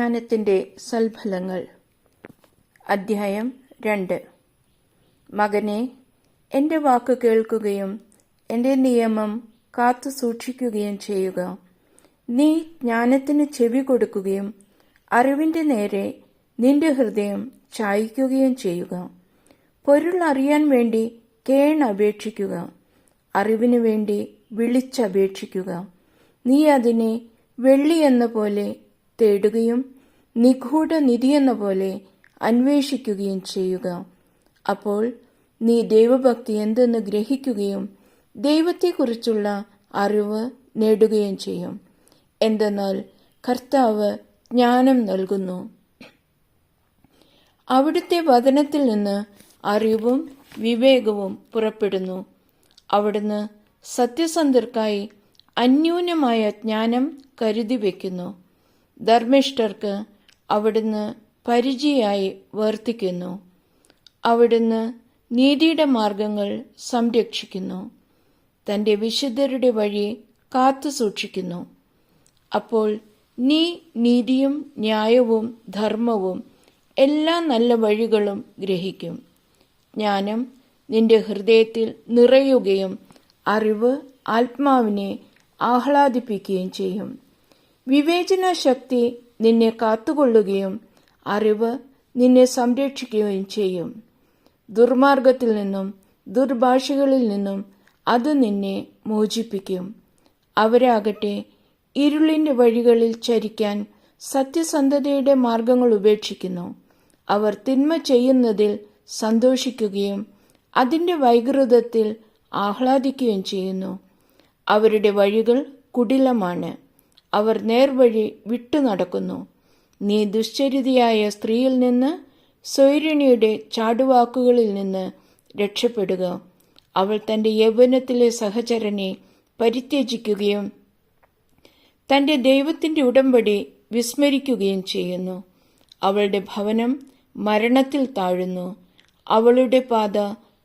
ജ്ഞാനത്തിന്റെ സൽഫലങ്ങൾ. അദ്ധ്യായം രണ്ട്. മകനെ എന്റെ വാക്ക് കേൾക്കുകയും എന്റെ നിയമം കാത്തു സൂക്ഷിക്കുകയും ചെയ്യുക. നീ ജ്ഞാനത്തിന് ചെവി കൊടുക്കുകയും അറിവിന്റെ നേരെ നിന്റെ ഹൃദയം ചായ്ക്കുകയും ചെയ്യുക. പൊരുൾ അറിയാൻ വേണ്ടി കേൺ അപേക്ഷിക്കുക. അറിവിനു വേണ്ടി വിളിച്ചപേക്ഷിക്കുക. നീ അതിനെ വെള്ളി എന്ന പോലെ തേടുകയും നിഗൂഢ നിധിയെന്ന പോലെ അന്വേഷിക്കുകയും ചെയ്യുക. അപ്പോൾ നീ ദൈവഭക്തി എന്തെന്ന് ഗ്രഹിക്കുകയും ദൈവത്തെക്കുറിച്ചുള്ള അറിവ് നേടുകയും ചെയ്യും. എന്തെന്നാൽ കർത്താവ് ജ്ഞാനം നൽകുന്നു. അവിടുത്തെ വചനത്തിൽ നിന്ന് അറിവും വിവേകവും പുറപ്പെടുന്നു. അവിടുന്ന് സത്യസന്ധർക്കായി അന്യൂനമായ ജ്ഞാനം കരുതി വയ്ക്കുന്നു ധർമ്മിഷ്ഠർക്ക് അവിടുന്ന് പരിചയായി വർത്തിക്കുന്നു. അവിടുന്ന് നീതിയുടെ മാർഗങ്ങൾ സംരക്ഷിക്കുന്നു. തന്റെ വിശുദ്ധരുടെ വഴി കാത്തു സൂക്ഷിക്കുന്നു. അപ്പോൾ നീ നീതിയും ന്യായവും ധർമ്മവും എല്ലാ നല്ല വഴികളും ഗ്രഹിക്കും. ജ്ഞാനം നിന്റെ ഹൃദയത്തിൽ നിറയുകയും അറിവ് ആത്മാവിനെ ആഹ്ലാദിപ്പിക്കുകയും ചെയ്യും. വിവേചന ശക്തി നിന്നെ കാത്തുകൊള്ളുകയും അറിവ് നിന്നെ സംരക്ഷിക്കുകയും ചെയ്യും. ദുർമാർഗത്തിൽ നിന്നും ദുർഭാഷകളിൽ നിന്നും അത് നിന്നെ മോചിപ്പിക്കും. അവരാകട്ടെ ഇരുളിന്റെ വഴികളിൽ ചരിക്കാൻ സത്യസന്ധതയുടെ മാർഗങ്ങൾ ഉപേക്ഷിക്കുന്നു. അവർ തിന്മ ചെയ്യുന്നതിൽ സന്തോഷിക്കുകയും അതിന്റെ വൈകൃതത്തിൽ ആഹ്ലാദിക്കുകയും ചെയ്യുന്നു. അവരുടെ വഴികൾ കുടിലമാണ്. അവർ നേർവഴി വിട്ടു നടക്കുന്നു. നീ ദുശ്ചരിതയായ സ്ത്രീയിൽ നിന്ന് സ്വൈരിണിയുടെ ചാടുവാക്കുകളിൽ നിന്ന് രക്ഷപ്പെടുക. അവൾ തന്റെ യൗവനത്തിലെ സഹചരനെ പരിത്യജിക്കുകയും തന്റെ ദൈവത്തിന്റെ ഉടമ്പടി വിസ്മരിക്കുകയും ചെയ്യുന്നു. അവളുടെ ഭവനം മരണത്തിൽ താഴുന്നു. അവളുടെ പാത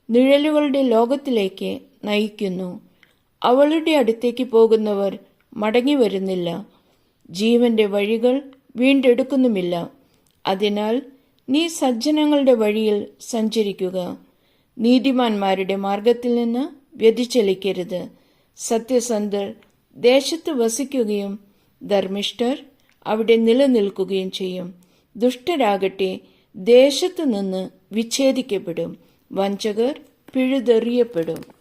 നിഴലുകളുടെ ലോകത്തിലേക്ക് നയിക്കുന്നു. അവളുടെ അടുത്തേക്ക് പോകുന്നവർ മടങ്ങി വരുന്നില്ല ജീവന്റെ വഴികൾ വീണ്ടെടുക്കുന്നുമില്ല. അതിനാൽ നീ സജ്ജനങ്ങളുടെ വഴിയിൽ സഞ്ചരിക്കുക. നീതിമാന്മാരുടെ മാർഗത്തിൽ നിന്ന് വ്യതിചലിക്കരുത്. സത്യസന്ധർ ദേശത്ത് വസിക്കുകയും ധർമ്മിഷ്ഠർ അവിടെ നിലനിൽക്കുകയും ചെയ്യും. ദുഷ്ടരാകട്ടെ ദേശത്തു നിന്ന് വിച്ഛേദിക്കപ്പെടും. വഞ്ചകർ പിഴുതെറിയപ്പെടും.